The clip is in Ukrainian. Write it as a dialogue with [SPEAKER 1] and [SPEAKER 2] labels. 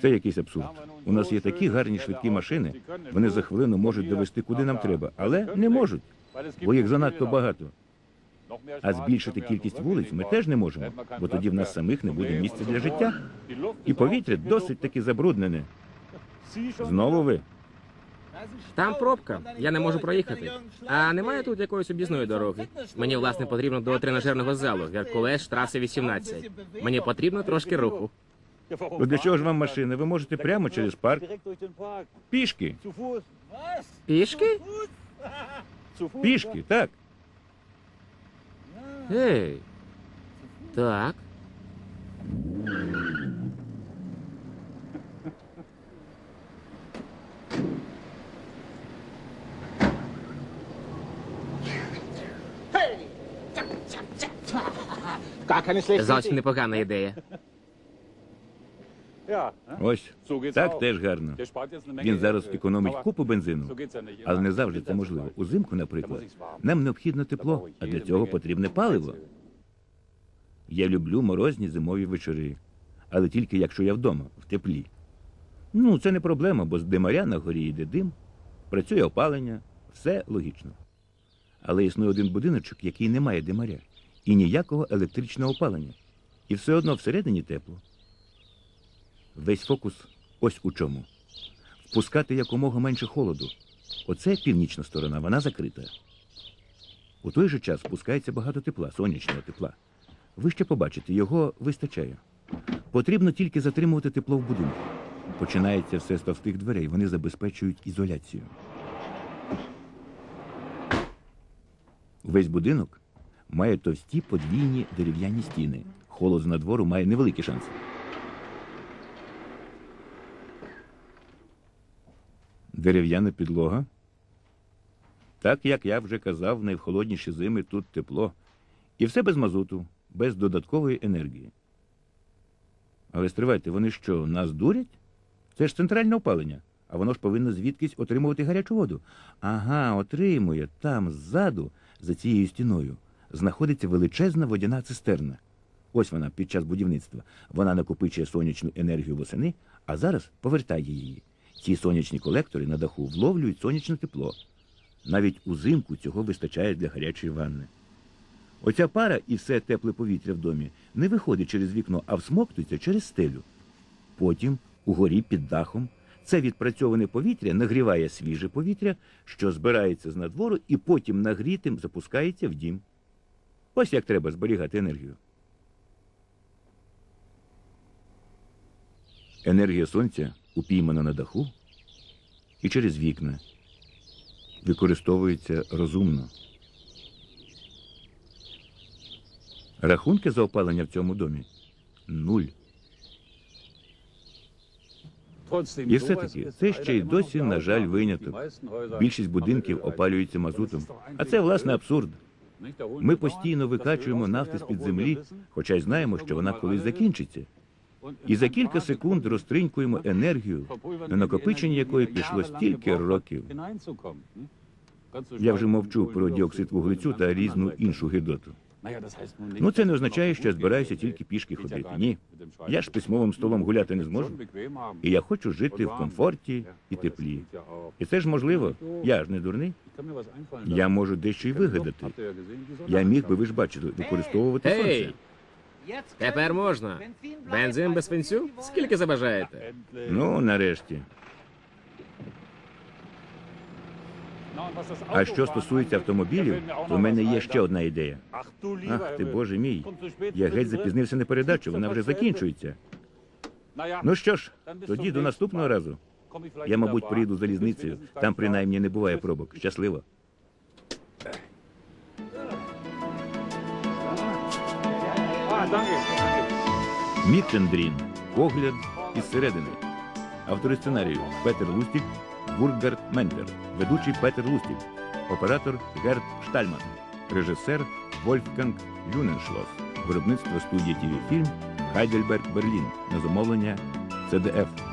[SPEAKER 1] Це якийсь абсурд. У нас є такі гарні швидкі машини. Вони за хвилину можуть довести куди нам треба, але не можуть, бо їх занадто багато. А збільшити кількість вулиць ми теж не можемо, бо тоді в нас самих не буде місця для життя. І повітря досить таки забруднене. Знову ви.
[SPEAKER 2] Там пробка, я не можу проїхати. А немає тут якоїсь об'їзної дороги. Мені власне потрібно до тренажерного залу, Геркулес, траси 18. Мені потрібно трошки руху.
[SPEAKER 1] Ну для чого ж вам машина? Ви можете прямо через парк. Пішки.
[SPEAKER 2] Пішки?
[SPEAKER 1] Пішки, так.
[SPEAKER 2] Гей. Так. Зовсім непогана ідея.
[SPEAKER 1] Ось. Так теж гарно. Він зараз економить купу бензину. Але не завжди це можливо. Узимку, наприклад, нам необхідно тепло, а для цього потрібне паливо. Я люблю морозні зимові вечори, але тільки якщо я вдома, в теплі. Ну, це не проблема, бо з димаря на горі йде дим, працює опалення, все логічно. Але існує один будиночок, який не має димаря, і ніякого електричного опалення. І все одно всередині тепло. Весь фокус ось у чому. Впускати якомога менше холоду. Оце північна сторона, вона закрита. У той же час впускається багато тепла, сонячного тепла. Ви ще побачите, його вистачає. Потрібно тільки затримувати тепло в будинку. Починається все з товстих дверей, вони забезпечують ізоляцію. Весь будинок має товсті подвійні дерев'яні стіни. Холод з надвору має невеликі шанси. Дерев'яна підлога. Так як я вже казав, в найхолодніші зими тут тепло. І все без мазуту, без додаткової енергії. Але стривайте, вони що, нас дурять? Це ж центральне опалення, а воно ж повинно звідкись отримувати гарячу воду. Ага, отримує. Там ззаду, за цією стіною, знаходиться величезна водяна цистерна. Ось вона під час будівництва. Вона накопичує сонячну енергію восени, а зараз повертає її. Ці сонячні колектори на даху вловлюють сонячне тепло. Навіть узимку цього вистачає для гарячої ванни. Оця пара і все тепле повітря в домі не виходить через вікно, а всмоктується через стелю. Потім, угорі під дахом, це відпрацьоване повітря нагріває свіже повітря, що збирається з надвору, і потім нагрітим запускається в дім. Ось як треба зберігати енергію. Енергія сонця упіймана на даху і через вікна. Використовується розумно. Рахунки за опалення в цьому домі нуль.
[SPEAKER 3] І все-таки це ще й досі, на жаль, виняток.
[SPEAKER 1] Більшість будинків опалюється мазутом. А це, власне, абсурд. Ми постійно викачуємо нафти з-під землі, хоча й знаємо, що вона колись закінчиться. І за кілька секунд розтринькуємо енергію, на накопичення якої пішло стільки років. Я вже мовчу про діоксид вуглецю та різну іншу гидоту. Ну, це не означає, що я збираюся тільки пішки ходити. Ні. Я ж письмовим столом гуляти не зможу. І я хочу жити в комфорті і теплі. І це ж можливо. Я ж не дурний. Я можу дещо й вигадати. Я міг би, ви ж бачили, використовувати сонце.
[SPEAKER 2] Тепер можна. Бензин без свинцю? Скільки забажаєте?
[SPEAKER 1] Ну, нарешті. А що стосується автомобілів, то в мене є ще одна ідея. Ах ти, боже мій. Я геть запізнився на передачу, вона вже закінчується. Ну що ж, тоді до наступного разу. Я, мабуть, приїду залізницею. Там принаймні не буває пробок. Щасливо. Мітчендрін. Погляд із середини. Автори сценарію Петер Лустік, Бургард Мендер. Ведучий Петер Лустік. Оператор Герт Штальман. Режисер Вольфганг Люненшлос. Виробництво студії ТВ Фільм Хайдельберг Берлін. На замовлення ЦДФ.